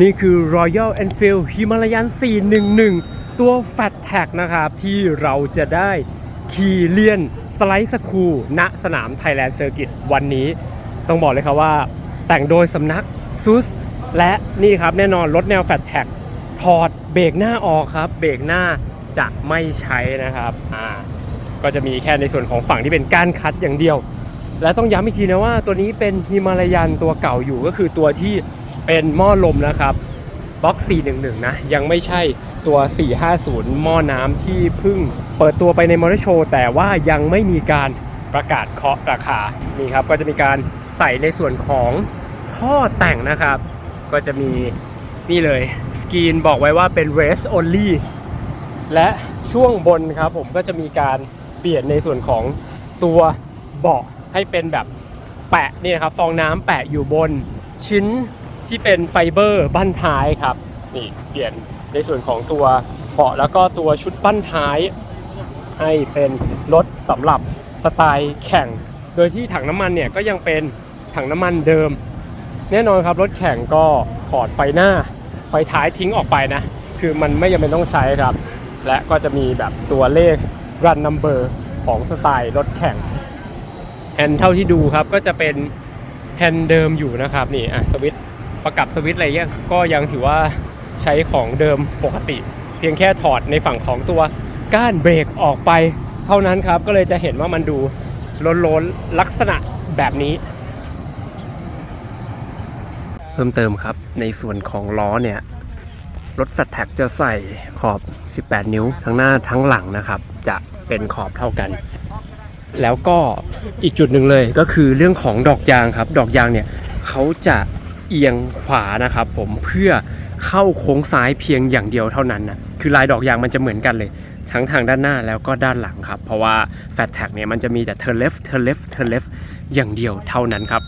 นี่คือ Royal Enfield Himalayan 411 ตัว Fat Tag นะครับ ที่เราจะได้ขี่เลียนสไลด์สคูณสนาม Thailand Circuit วันนี้ ต้องบอกเลยครับว่า แต่งโดยสำนักซุสและนี่ครับแน่นอนรถแนว Fat Tag ถอดเบรกหน้าออกครับ เบรกหน้าจะไม่ใช้นะครับอ่าก็จะมีแค่ในส่วนของฝั่งที่เป็นก้านคัดอย่างเดียว และต้องย้ำอีกทีนะว่าตัวนี้เป็นฮิมาลายันตัวเก่าอยู่ก็คือตัวที่ เป็นหม้อลมนะครับบล็อก 411 นะ ยังไม่ใช่ตัว 450 หม้อน้ำที่เพิ่งเปิดตัวไปในมอเตอร์โชว์แต่ว่ายังไม่มีการประกาศเคาะราคา นี่ครับ ก็จะมีการใส่ในส่วนของท่อแต่งนะครับ ก็จะมีนี่เลยสกรีนบอกไว้ว่าเป็น race only และช่วงบนครับผมก็จะมีการเปลี่ยนในส่วนของตัวเบาะให้เป็นแบบแปะนี่นะครับฟองน้ำแปะอยู่บนชิ้น ที่เป็นไฟเบอร์บั้นท้ายครับนี่เปลี่ยนในส่วนของตัวเบาะแล้วก็ตัวชุดบั้นท้าย ให้เป็นรถสำหรับสไตล์แข่ง โดยที่ถังน้ำมันเนี่ยก็ยังเป็นถังน้ำมันเดิม แน่นอนครับรถแข่งก็ถอดไฟหน้า ไฟท้ายทิ้งออกไปนะ คือมันไม่จำเป็นต้องใช้ครับ และก็จะมีแบบตัวเลข run number ของสไตล์รถแข่งแฮนด์เท่าที่ดูครับก็จะเป็นแฮนด์เดิมอยู่นะครับนี่อะสวิตช์ ประกับสวิตช์อะไรเงี้ยก็ยังถือว่าใช้ของเดิมปกติ เพียงแค่ถอดในฝั่งของตัวก้านเบรกออกไปเท่านั้นครับ ก็เลยจะเห็นว่ามันดูล้นๆลักษณะแบบนี้ เพิ่มเติมครับในส่วนของล้อเนี่ยรถ f ั t แท็กจะใส่ขอบ 18 นิ้ว ทั้งหน้าทั้งหลังนะครับ จะเป็นขอบเท่ากัน แล้วก็อีกจุดหนึ่งเลยก็คือเรื่องของดอกยางครับ ดอกยางเนี่ยเขาจะ เอียงขวานะครับผมเพื่อเข้าโค้งซ้ายเพียงอย่างเดียวเท่านั้นนะคือลายดอกยางมันจะเหมือนกันเลย ทั้งทางด้านหน้าแล้วก็ด้านหลังครับ เพราะว่าแฟตแท็กเนี่ยมันจะมีแต่ turn left turn left turn left อย่างเดียวเท่านั้นครับ